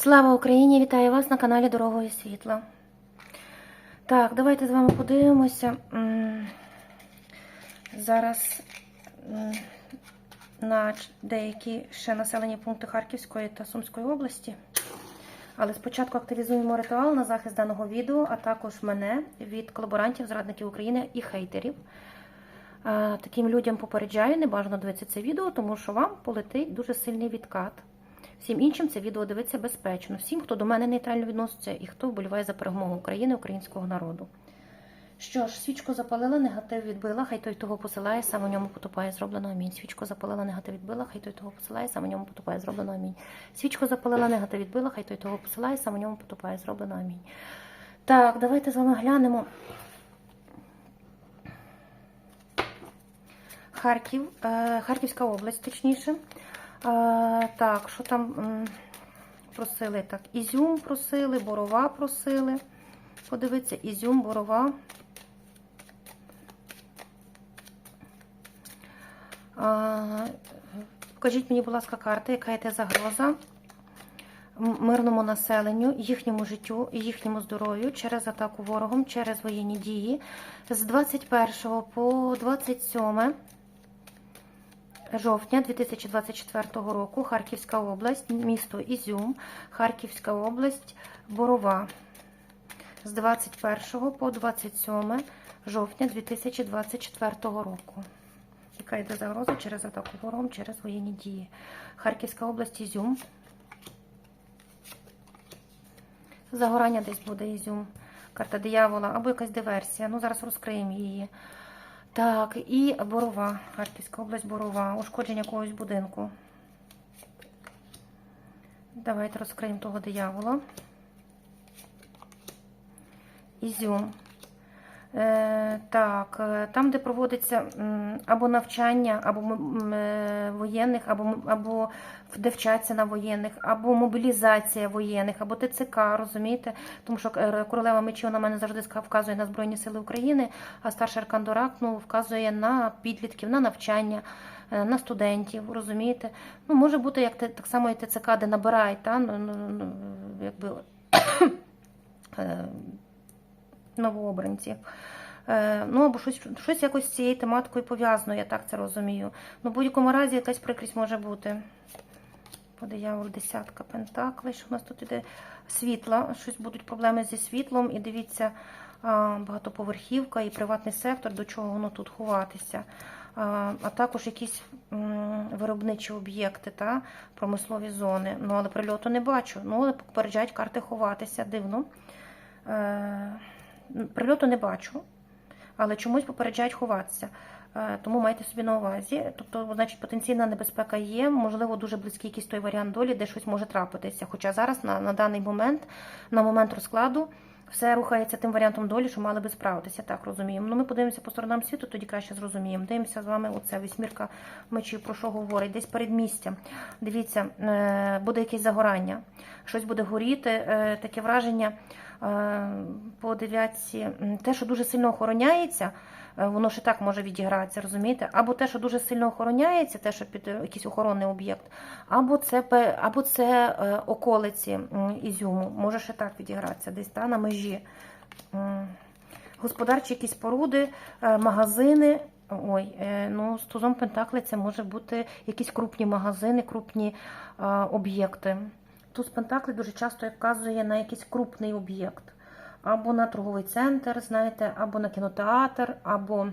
Слава Україні! Вітаю вас на каналі Дорогою Світла. Так, давайте з вами подивимося. Зараз на деякі ще населені пункти Харківської та Сумської області. Але спочатку активізуємо ритуал на захист даного відео, а також мене від колаборантів, зрадників України і хейтерів. Таким людям попереджаю, не бажано дивитися це відео, тому що вам полетить дуже сильний відкат. Всім іншим це відео дивиться безпечно. Всім, хто до мене нейтрально відноситься і хто вболіває за перемогу України, українського народу. Що ж, свічку запалила, негатив відбила, хай той того посилає, сам у ньому потопає, зроблено амінь. Свічку запалила, негатив відбила, хай той того посилає, сам у ньому потопає, зроблено амінь. Свічку запалила, негатив відбила, хай той того посилає, сам у ньому потопає, зроблено амінь. Так, давайте з вами глянемо. Харків, е, Харківська область, точніше. Так, що там просили? Так, Ізюм просили, Борова просили. Подивіться, Ізюм, Борова. Покажіть мені, будь ласка, карти, яка те загроза мирному населенню, їхньому життю їхньому здоров'ю через атаку ворогом, через воєнні дії з 21 по 27 жовтня 2024 року Харківська область, місто Ізюм, Харківська область, Борова. З 21 по 27 жовтня 2024 року. Яка йде загроза через атаку ворогом, через воєнні дії. Харківська область, Ізюм. Загорання десь буде Ізюм. Карта диявола або якась диверсія. Ну, зараз розкриємо її. Так, і Борова, Харківська область, Борова, ушкодження якогось будинку. Давайте розкриємо того диявола. Ізюм. Е, так, е, там, де проводиться або навчання, або е, воєнних, або, або де вчаться на воєнних, або мобілізація воєнних, або ТЦК, розумієте? Тому що королева мечів на мене завжди вказує на Збройні Сили України, а старший аркан Дорак ну, вказує на підлітків, на навчання. На студентів, розумієте? Ну, може бути як так само і ТЦК, де набирають, та, ну, ну, ну, якби, е, новообранців. Е, Ну, або щось, щось якось з цією тематикою пов'язано, я так це розумію. Ну, в будь-якому разі якась прикрість може бути. Дияволу десятка пентаклей, що у нас тут іде світла, щось будуть проблеми зі світлом. І дивіться, багатоповерхівка і приватний сектор, до чого воно тут ховатися. А, також якісь виробничі об'єкти та промислові зони. Ну, але прильоту не бачу. Ну, але попереджають карти ховатися. Дивно. Прильоту не бачу, але чомусь попереджають ховатися. Е, Тому майте собі на увазі. Тобто, значить, потенційна небезпека є, можливо, дуже близький якийсь той варіант долі, де щось може трапитися. Хоча зараз, на, на даний момент, на момент розкладу, все рухається тим варіантом долі, що мали би справитися, так розуміємо. Ну, ми подивимося по сторонам світу, тоді краще зрозуміємо. Дивимося з вами оце вісьмірка мечів, про що говорить, десь передмістя. Дивіться, е, буде якесь загорання, щось буде горіти, е, таке враження. Е, По дев'ятці, те, що дуже сильно охороняється, е, воно ще так може відігратися, розумієте? Або те, що дуже сильно охороняється, те, що під е, якийсь охоронний об'єкт, або це або це околиці Ізюму, може ще так відігратися, десь та, на межі. Господарчі якісь споруди, е, магазини. Ой, ну з тузом Пентакли це може бути якісь крупні магазини, крупні об'єкти. Туз Пентакли дуже часто вказує на якийсь крупний об'єкт. Або на торговий центр, знаєте, або на кінотеатр, або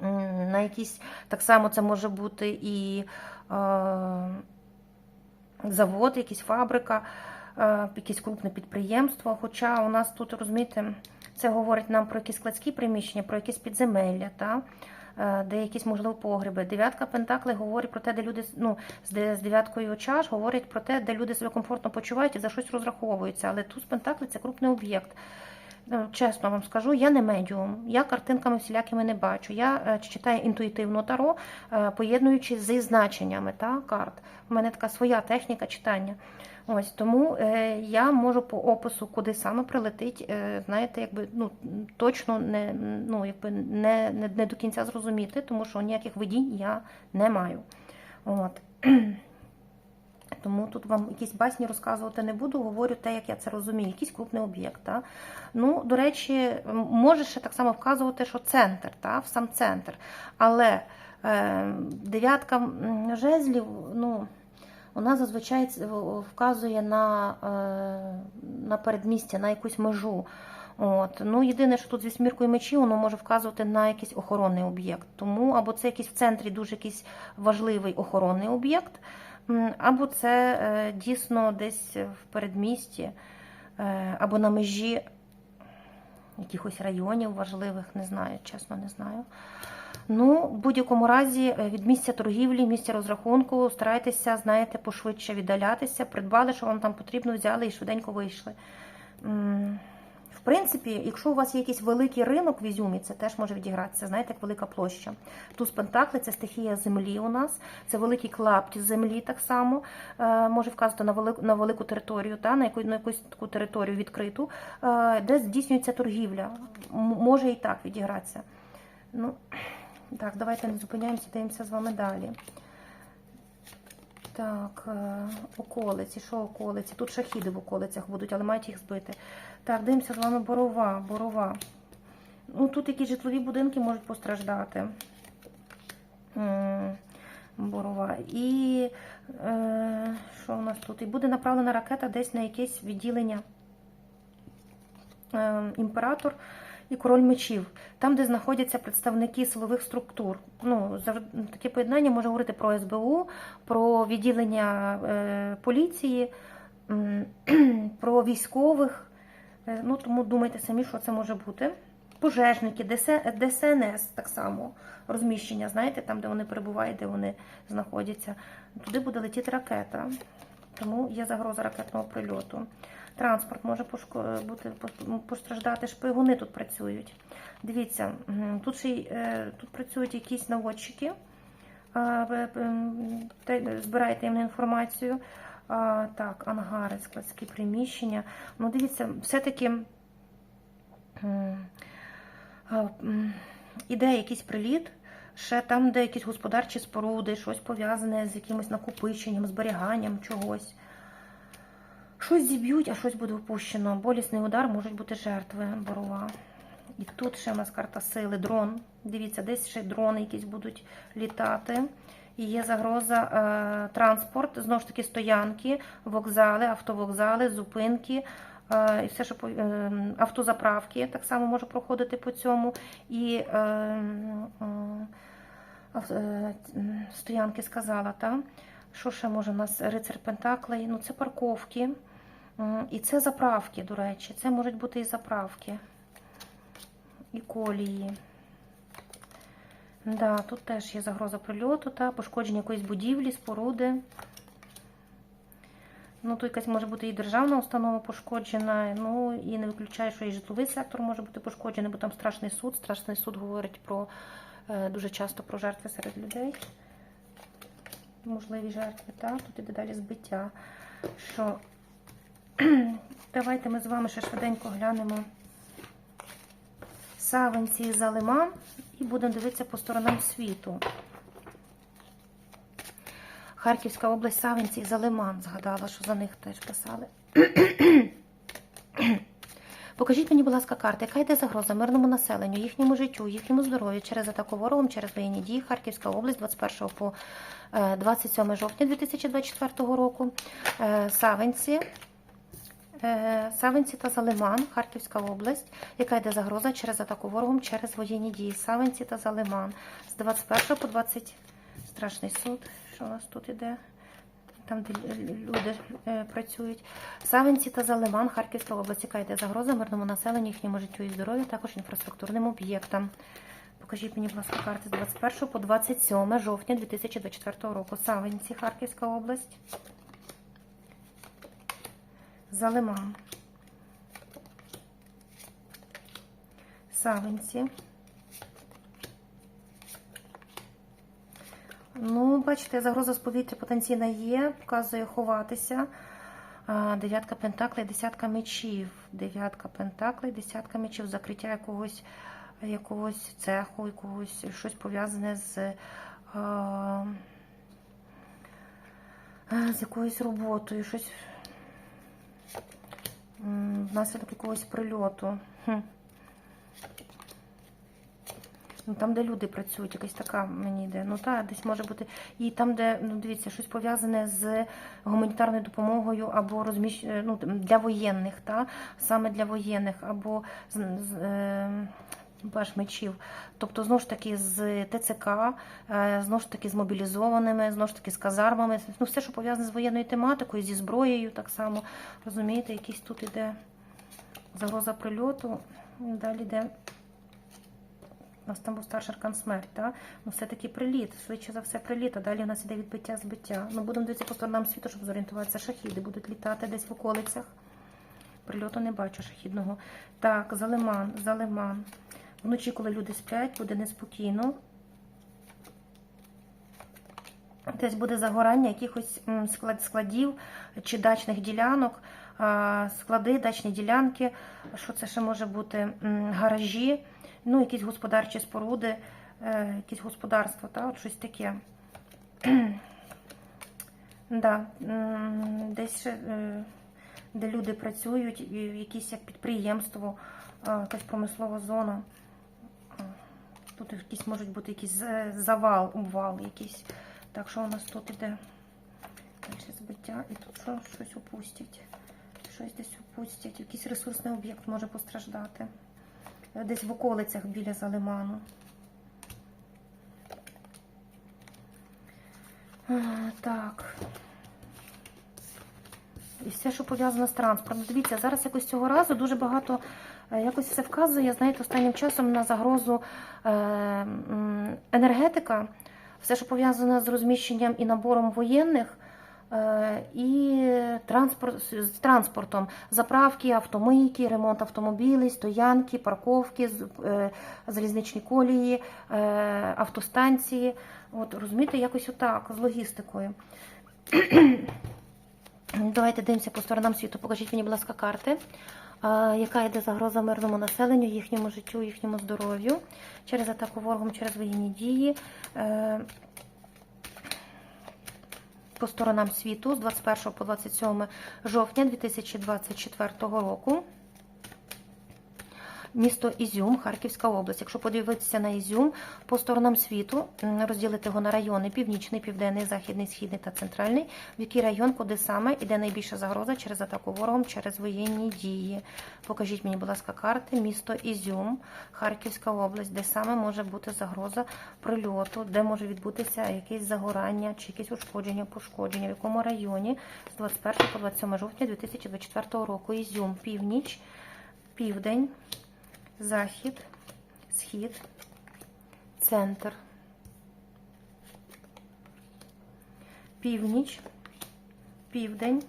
на якийсь, так само це може бути і е, завод, якась фабрика, е, якесь крупне підприємство. Хоча у нас тут, розумієте, це говорить нам про якісь складські приміщення, про якісь підземелля, та? Е, де якісь, можливо, погреби. Дев'ятка Пентакли говорить про те, де люди ну, з дев'яткою чаш говорять про те, де люди себе комфортно почувають і за щось розраховуються. Але тут Пентакли це крупний об'єкт. Ну, Чесно вам скажу, я не медіум, я картинками всілякими не бачу. Я е, читаю інтуїтивно таро, е, поєднуючи зі значеннями та, карт. У мене така своя техніка читання. Ось тому е, я можу по опису, куди саме прилетить, е, знаєте, якби ну точно не ну якби не, не, не до кінця зрозуміти, тому що ніяких видінь я не маю. От. Тому тут вам якісь басні розказувати не буду, говорю те, як я це розумію, якийсь крупний об'єкт. Та? Ну, до речі, може ще так само вказувати, що центр, та? в сам центр. Але е, дев'ятка жезлів, ну. Вона зазвичай вказує на, е, на передмістя, на якусь межу. От. Ну, єдине, що тут зі сміркою мечів, воно може вказувати на якийсь охоронний об'єкт. Тому або це якийсь в центрі дуже якийсь важливий охоронний об'єкт, або це е, дійсно десь в передмісті, е, або на межі якихось районів важливих, не знаю, чесно не знаю. Ну, в будь-якому разі, е, від місця торгівлі, місця розрахунку, старайтеся, знаєте, пошвидше віддалятися, придбали, що вам там потрібно, взяли і швиденько вийшли. В принципі, якщо у вас є якийсь великий ринок в Ізюмі, це теж може відігратися, знаєте, як велика площа. Туз Пентакли це стихія землі у нас, це великий клапті землі так само, е, може вказувати на велику, на велику територію, та, на, яку, на якусь таку територію відкриту, е, де здійснюється торгівля. Може і так відігратися. Ну, так, давайте не зупиняємося, дивимося з вами далі. Так, е, околиці, що околиці? Тут шахіди в околицях будуть, але мають їх збити. Так, дивимося з вами борова, борова. Ну, тут якісь житлові будинки можуть постраждати. Борова. І е, що у нас тут? І буде направлена ракета десь на якесь відділення е, імператор і король мечів, там, де знаходяться представники силових структур. Ну, таке поєднання може говорити про СБУ, про відділення е, поліції, про військових. Е, Ну, тому думайте самі, що це може бути. Пожежники, ДСНС так само розміщення, знаєте, там, де вони перебувають, де вони знаходяться. Туди буде летіти ракета. Тому є загроза ракетного прильоту. Транспорт може пошко- бути постраждати. Шпигуни тут працюють. Дивіться, тут ще й, е, тут працюють якісь наводчики, збираєте їм інформацію. Так, ангари, складські приміщення. Ну, дивіться, все-таки іде якийсь приліт. Ще там, де якісь господарчі споруди, щось пов'язане з якимось накопиченням, зберіганням чогось. Щось зіб'ють, а щось буде впущено. Болісний удар можуть бути жертви борова. І тут ще в нас карта сили, дрон. Дивіться, десь ще дрони якісь будуть літати. І є загроза е, транспорт, знову ж таки, стоянки, вокзали, автовокзали, зупинки. е, І все, що по- е, автозаправки так само може проходити по цьому. І е, е, стоянки сказала, та? Що ще може у нас рицар Пентаклей? Ну, це парковки. І це заправки, до речі. Це можуть бути і заправки. І колії. Да, тут теж є загроза прильоту та пошкодження якоїсь будівлі, споруди. Ну, тут якась може бути і державна установа пошкоджена, ну і не виключаю, що і житловий сектор може бути пошкоджений, бо там страшний суд. Страшний суд говорить про е, дуже часто про жертви серед людей. Можливі жертви, так? Тут іде далі збиття. Що давайте ми з вами ще швиденько глянемо Савинці за лиман і будемо дивитися по сторонам світу. Харківська область Савинці за лиман. Згадала, що за них теж писали. Покажіть мені, будь ласка, карти, яка йде загроза мирному населенню, їхньому життю, їхньому здоров'ю через атаку ворогом, через воєнні дії Харківська область 21 по е, 27 жовтня 2024 року. Е, Савинці. Е, Савинці та Залиман, Харківська область, яка йде загроза через атаку ворогом через воєнні дії. Савинці та Залиман. З 21 по 20 страшний суд. Що у нас тут іде? Там, де люди е, працюють. Савинці та Залиман, Харківська область, яка йде загроза мирному населенню, їхньому життю і здоров'ю, також інфраструктурним об'єктам. Покажіть мені, будь ласка, карти з 21 по 27 жовтня 2024 року. Савинці, Харківська область. Залиман. Савинці. Ну, бачите, загроза з повітря потенційна є, показує ховатися. Дев'ятка пентаклей, десятка мечів. Дев'ятка пентаклей, десятка мечів, закриття якогось, якогось цеху, якогось щось пов'язане з. з якоюсь роботою, щось внаслідок якогось прильоту. Ну, там, де люди працюють, якась така мені йде. Ну так, десь може бути. І там, де, ну дивіться, щось пов'язане з гуманітарною допомогою або розміщ... е, ну, для воєнних, та? саме для воєнних, або з, з, баш мечів. Тобто, знову ж таки, з ТЦК, е, знову ж таки, з мобілізованими, знову ж таки, з казармами. Ну, все, що пов'язане з воєнною тематикою, зі зброєю так само. Розумієте, якийсь тут іде загроза прильоту. Далі йде. У нас там був старший аркан смерть, так? Ну, все-таки приліт, швидше за все приліт, а далі у нас іде відбиття збиття. Ну, будемо дивитися по сторонам світу, щоб зорієнтуватися. Шахіди будуть літати десь в околицях. Прильоту не бачу шахідного. Так, залиман, залиман. Вночі, коли люди сплять, буде неспокійно. Десь буде загорання якихось склад- складів чи дачних ділянок, склади, дачні ділянки. Що це ще може бути? Гаражі, ну, якісь господарчі споруди, е, якісь господарство, та, от щось таке. да, десь ще, е, де люди працюють, якісь як підприємство, якась промислова зона. Тут якісь можуть бути якийсь завал, обвал якийсь. Так, що у нас тут іде? Далі збиття, і тут що, щось опустять. Щось десь опустять. Якийсь ресурсний об'єкт може постраждати. Е, Десь в околицях біля залиману. Так. І все, що пов'язано з транспортом. Дивіться, зараз якось цього разу дуже багато е, якось все вказує, знаєте, останнім часом на загрозу е, енергетика, все, що пов'язане з розміщенням і набором воєнних. е, І транспорт з транспортом, заправки, автомийки, ремонт автомобілів, стоянки, парковки, залізничні колії, автостанції. От розумієте, якось отак з логістикою. Давайте дивимося по сторонам світу. Покажіть мені, будь ласка, карти. Яка йде загроза мирному населенню, їхньому життю, їхньому здоров'ю через атаку ворогом, через воєнні дії. Е, по сторонам світу з 21 по 27 жовтня 2024 року. Місто Ізюм, Харківська область. Якщо подивитися на Ізюм по сторонам світу, розділити його на райони: північний, південний, західний, східний та центральний. В який район, куди саме іде найбільша загроза через атаку ворогом, через воєнні дії. Покажіть мені, будь ласка, карти. Місто Ізюм, Харківська область, де саме може бути загроза прильоту, де може відбутися якесь загорання чи якесь ушкодження, пошкодження, в якому районі з 21 по 27 жовтня 2024 року. Ізюм, північ, південь захід, схід, центр, північ, південь.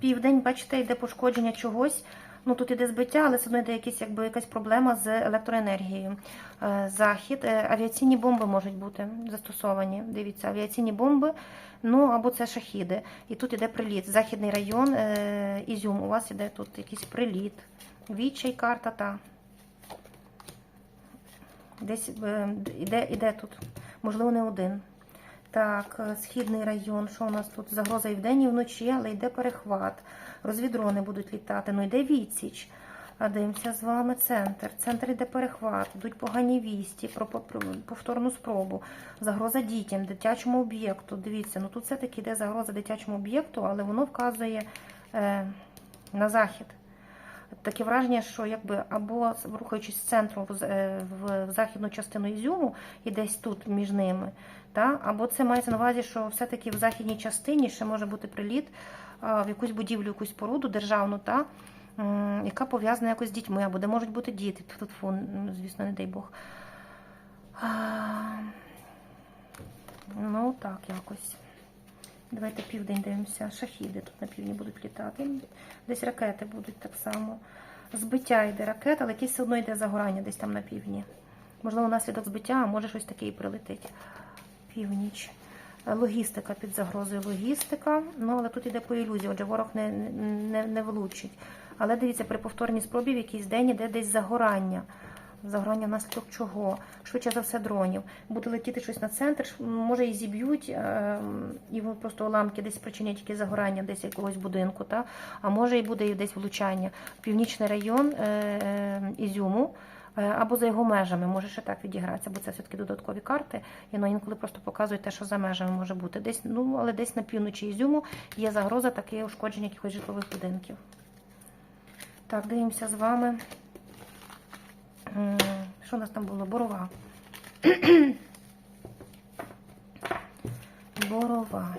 Південь, бачите, йде пошкодження чогось. Ну тут іде збиття, але все одно йде якісь, якби, якась проблема з електроенергією. Е, Захід, е, авіаційні бомби можуть бути застосовані. Дивіться, авіаційні бомби, ну або це шахіди. І тут іде приліт. Західний район, е, Ізюм. У вас іде тут якийсь приліт. Відчай, карта та. Десь е, іде, іде тут, можливо, не один. Так, е, східний район, що у нас тут? Загроза і вдень, і вночі, але йде перехват. Розвідрони будуть літати, ну йде відсіч. А дивимося з вами центр. Центр йде перехват, йдуть погані вісті, про по- про повторну спробу. Загроза дітям, дитячому об'єкту. Дивіться, ну тут все-таки йде загроза дитячому об'єкту, але воно вказує е, на захід. Таке враження, що якби або рухаючись з центру в, е, в, в західну частину Ізюму і десь тут між ними, та? або це мається на увазі, що все-таки в західній частині ще може бути приліт а, в якусь будівлю, якусь поруду державну, та? м, яка пов'язана якось з дітьми, або де можуть бути діти. Тут, звісно, не дай Бог. А, ну, так, якось. Давайте південь дивимося. Шахіди тут на півдні будуть літати. Десь ракети будуть так само. Збиття йде ракет, але якесь все одно йде загорання десь там на півдні. Можливо, наслідок збиття, а може щось таке і прилетить. Північ. Логістика під загрозою логістика. Ну, але тут йде по ілюзії, отже, ворог не, не, не влучить. Але дивіться, при повторній спробі в якийсь день іде десь загорання. Загорання внаслідок чого? Швидше за все, дронів. Буде летіти щось на центр, може і зіб'ють, е, і просто уламки десь спричинять якесь загорання десь якогось будинку, та? а може і буде десь влучання. Північний район е, е, Ізюму. е, Або за його межами може ще так відігратися, бо це все-таки додаткові карти. І воно інколи просто показує те, що за межами може бути. Десь, ну, але десь на півночі Ізюму є загроза таке ушкодження якихось житлових будинків. Так, дивимося з вами. Що у нас там було? Борова. Борова.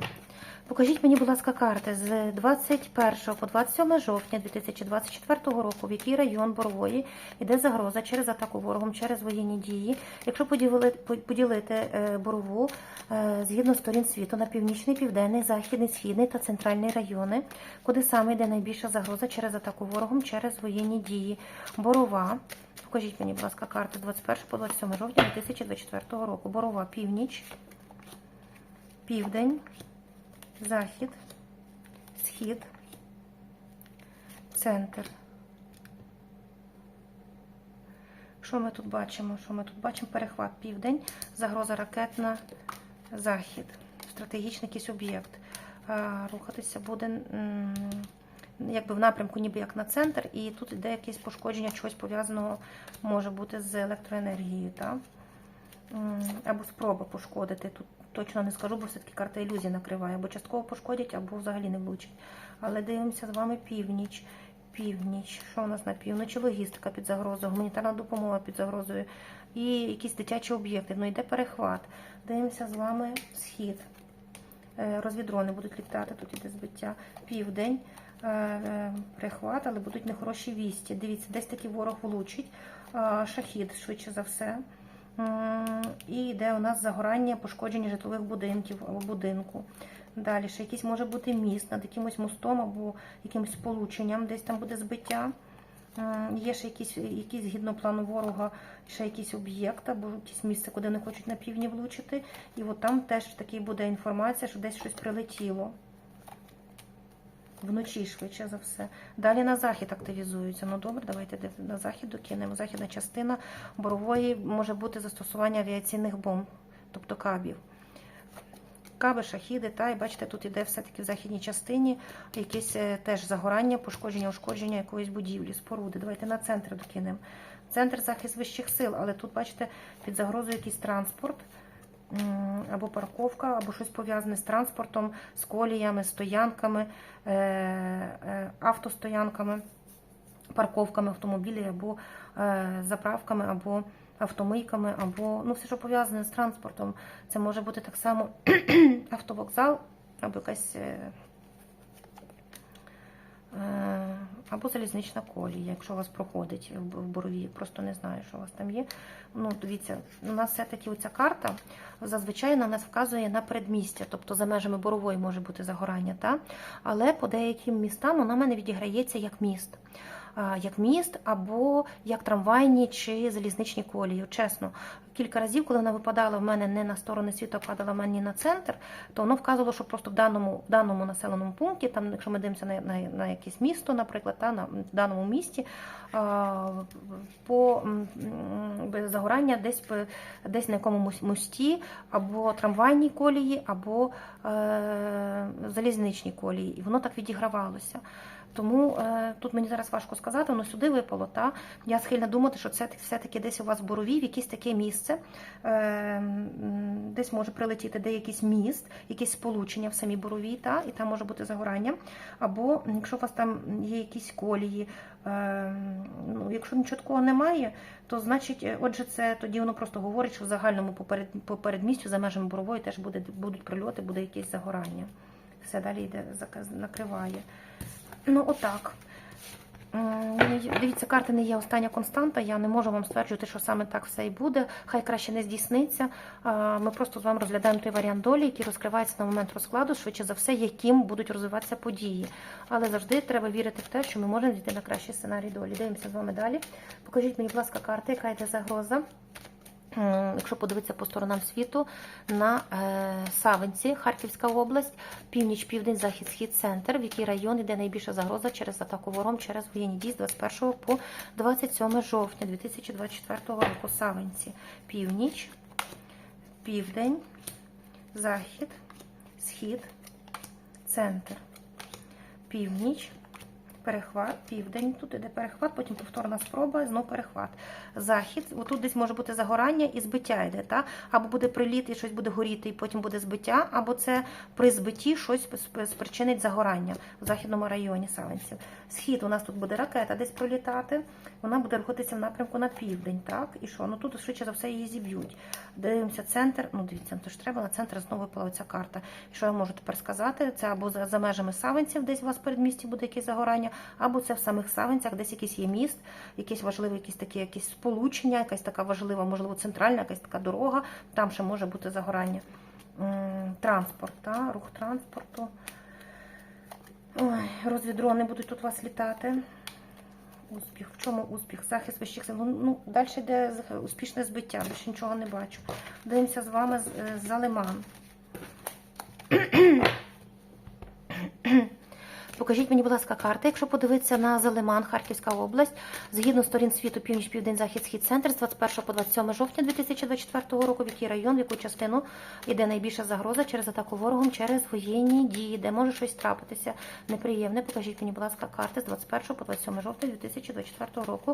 Покажіть мені, будь ласка, карти з 21 по 27 жовтня 2024 року, в який район Борової йде загроза через атаку ворогом, через воєнні дії. Якщо поділити, поділити е, Борову е, згідно сторін світу на північний, південний, західний, східний та центральний райони, куди саме йде найбільша загроза через атаку ворогом, через воєнні дії. Борова. Покажіть мені, будь ласка, карти 21 по 27 жовтня 2024 року. Борова, північ, південь, захід, схід, центр. Що ми тут бачимо? Що ми тут бачимо? Перехват південь, загроза ракетна, захід, стратегічний якийсь об'єкт. Рухатися буде якби в напрямку, ніби як на центр, і тут йде якесь пошкодження чогось пов'язаного може бути з електроенергією. Так? Або спроба пошкодити. Тут точно не скажу, бо все-таки карта ілюзії накриває. Або частково пошкодять, або взагалі не влучать. Але дивимося з вами північ. Північ. Що у нас на півночі? Логістика під загрозою, гуманітарна допомога під загрозою і якісь дитячі об'єкти. Ну йде перехват. Дивимося з вами схід. Е, Розвідрони будуть літати, тут іде збиття. Південь, е, е, але будуть нехороші вісті. Дивіться, десь такий ворог влучить. Е, Шахід, швидше за все. І йде у нас загорання, пошкодження житлових будинків або будинку. Далі ще якийсь може бути міст над якимось мостом або якимось сполученням, десь там буде збиття. Є ще якісь, якісь згідно плану ворога, ще якийсь об'єкт або якесь місце, куди не хочуть на півдні влучити. І от там теж такий буде інформація, що десь щось прилетіло. Вночі швидше за все. Далі на захід активізуються. Ну добре, давайте на захід докинемо. Західна частина борової може бути застосування авіаційних бомб, тобто кабів. Каби, шахіди, та і бачите, тут іде все-таки в західній частині якесь е, теж загорання, пошкодження, ушкодження якоїсь будівлі, споруди. Давайте на центр докинемо. Центр захист вищих сил, але тут, бачите, під загрозою якийсь транспорт або парковка, або щось пов'язане з транспортом, з коліями, стоянками, е, е, автостоянками, парковками автомобілів, або е, заправками, або автомийками, або ну, все, що пов'язане з транспортом. Це може бути так само автовокзал, або якась. Е, Або залізнична колія, якщо у вас проходить в Борові, просто не знаю, що у вас там є. Ну, дивіться, у нас все-таки оця карта зазвичай на нас вказує на передмістя, тобто за межами Борової може бути загорання, та? але по деяким містам вона в мене відіграється як міст. Як міст або як трамвайні чи залізничні колії. Чесно, кілька разів, коли вона випадала в мене не на сторони світу, а падала в мене на центр, то воно вказувало, що просто в даному, в даному населеному пункті, там, якщо ми дивимося на, на, на якесь місто, наприклад, та, на в даному місті, а, по загорання десь, десь на якомусь мості, або трамвайній колії, або е, залізничній колії. І воно так відігравалося. Тому е, тут мені зараз важко сказати, воно сюди випало. Та? Я схильна думати, що це все-таки десь у вас в борові, в якесь таке місце, е, десь може прилетіти де якийсь міст, якесь сполучення в самій борові, та? і там може бути загорання. Або якщо у вас там є якісь колії, е, ну, якщо нічого такого немає, то значить, е, отже, це тоді воно просто говорить, що в загальному поперед, попередмістю за межами борової теж буде, будуть прильоти, буде якесь загорання. Все далі йде, накриває. Ну, отак. Дивіться, карти не є остання константа. Я не можу вам стверджувати, що саме так все і буде. Хай краще не здійсниться. Ми просто з вами розглядаємо той варіант долі, який розкривається на момент розкладу, швидше за все, яким будуть розвиватися події. Але завжди треба вірити в те, що ми можемо дійти на кращий сценарій долі. Дивимося з вами далі. Покажіть мені, будь ласка, карти, яка йде загроза Якщо подивитися по сторонам світу, на е, Савинці, Харківська область, північ, південь, захід, схід, центр, в який район йде найбільша загроза через атаку вором через воєнні дії з 21 по 27 жовтня 2024 року. Савинці, північ, південь, захід, схід, центр, північ, перехват, південь, тут іде перехват, потім повторна спроба, знов перехват. Захід, отут десь може бути загорання і збиття йде, та? або буде приліт і щось буде горіти, і потім буде збиття, або це при збитті щось спричинить загорання в західному районі Савинців. Схід у нас тут буде ракета десь пролітати, вона буде рухатися в напрямку на південь, так? І що? Ну тут швидше за все її зіб'ють. Дивимося центр, ну дивіться, то ж треба на центр знову випала ця карта. І що я можу тепер сказати? Це або за, межами Савинців, десь у вас в передмісті буде якесь загорання, або це в самих Савинцях, десь якийсь є міст, якийсь важливий, якісь такі якісь сполучення, якась така важлива, можливо, центральна, якась така дорога, там ще може бути загорання. Транспорт, та? рух транспорту. Ой, розвідрони будуть тут у вас літати. Успіх. В чому успіх? Захист вищих сил. Ну, ну, далі йде успішне збиття, більше нічого не бачу. Дивимося з вами е, за лиман. Покажіть мені, будь ласка, карти. Якщо подивитися на Залиман, Харківська область, згідно сторін світу, північ, південь, захід, схід, центр з 21 по 27 жовтня 2024 року, в який район, в яку частину йде найбільша загроза через атаку ворогом, через воєнні дії, де може щось трапитися неприємне. Покажіть мені, будь ласка, карти з 21 по 27 жовтня 2024 року.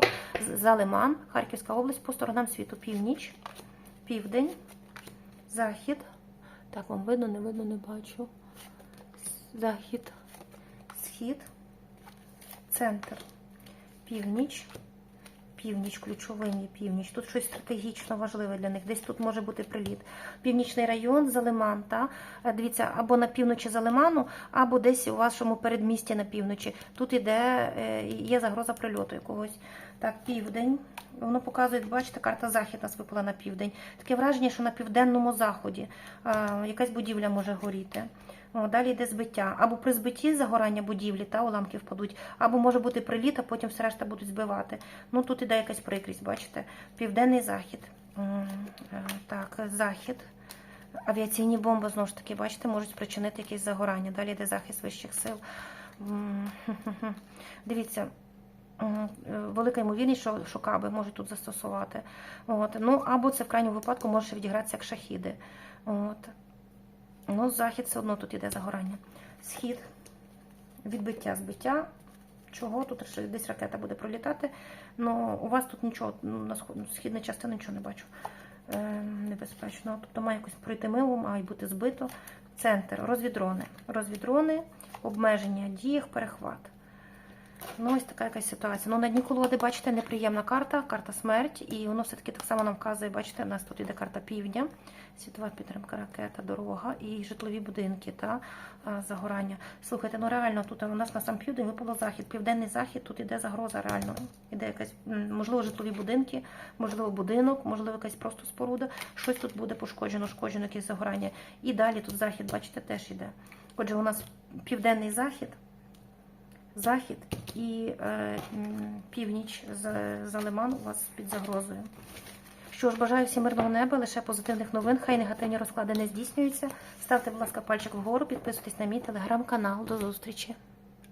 Залиман, Харківська область, по сторонам світу, північ, південь, захід. Так, вам видно, не видно, не бачу. Захід схід, центр, північ, північ, ключовий є північ. Тут щось стратегічно важливе для них. Десь тут може бути приліт. Північний район, Залиман, та? Е, дивіться, або на півночі Залиману, або десь у вашому передмісті на півночі. Тут іде, е, є загроза прильоту якогось. Так, південь. Воно показує, бачите, карта захід нас випала на південь. Таке враження, що на південному заході е, якась будівля може горіти. Далі йде збиття. Або при збитті загорання будівлі та уламки впадуть, або може бути приліт, а потім все решта будуть збивати. Ну тут іде якась прикрість, бачите? Південний захід. Е, Так, захід. Авіаційні бомби, знову ж таки, бачите, можуть спричинити якесь загорання. Далі йде захист вищих сил. Дивіться. е, Велика ймовірність, що, що каби можуть тут застосувати. Ну, або це в крайньому випадку може відігратися як шахіди. От. Ну, захід все одно тут іде загорання. Схід, відбиття, збиття. Чого? Тут десь ракета буде пролітати. Ну, у вас тут нічого, ну, на східній частині нічого не бачу. Е, небезпечно. Тобто має якось пройти мило, має бути збито. Центр, розвідрони. Розвідрони, обмеження, діях, перехват. Ну, ось така якась ситуація. Ну, на дні колоди, бачите, неприємна карта, карта смерть, і воно все-таки так само нам вказує, бачите, у нас тут іде карта півдня, світова підтримка ракета, дорога і житлові будинки та загорання. Слухайте, ну реально тут у нас на сам південь випало захід, південний захід, тут іде загроза реально. Іде якась, можливо, житлові будинки, можливо, будинок, можливо, якась просто споруда. Щось тут буде пошкоджено, шкоджено, якесь загорання. І далі тут захід, бачите, теж іде. Отже, у нас південний захід захід і е, північ з, за лиман у вас під загрозою. Що ж, бажаю всім мирного неба, лише позитивних новин. Хай негативні розклади не здійснюються. Ставте, будь ласка, пальчик вгору, підписуйтесь на мій телеграм-канал. До зустрічі!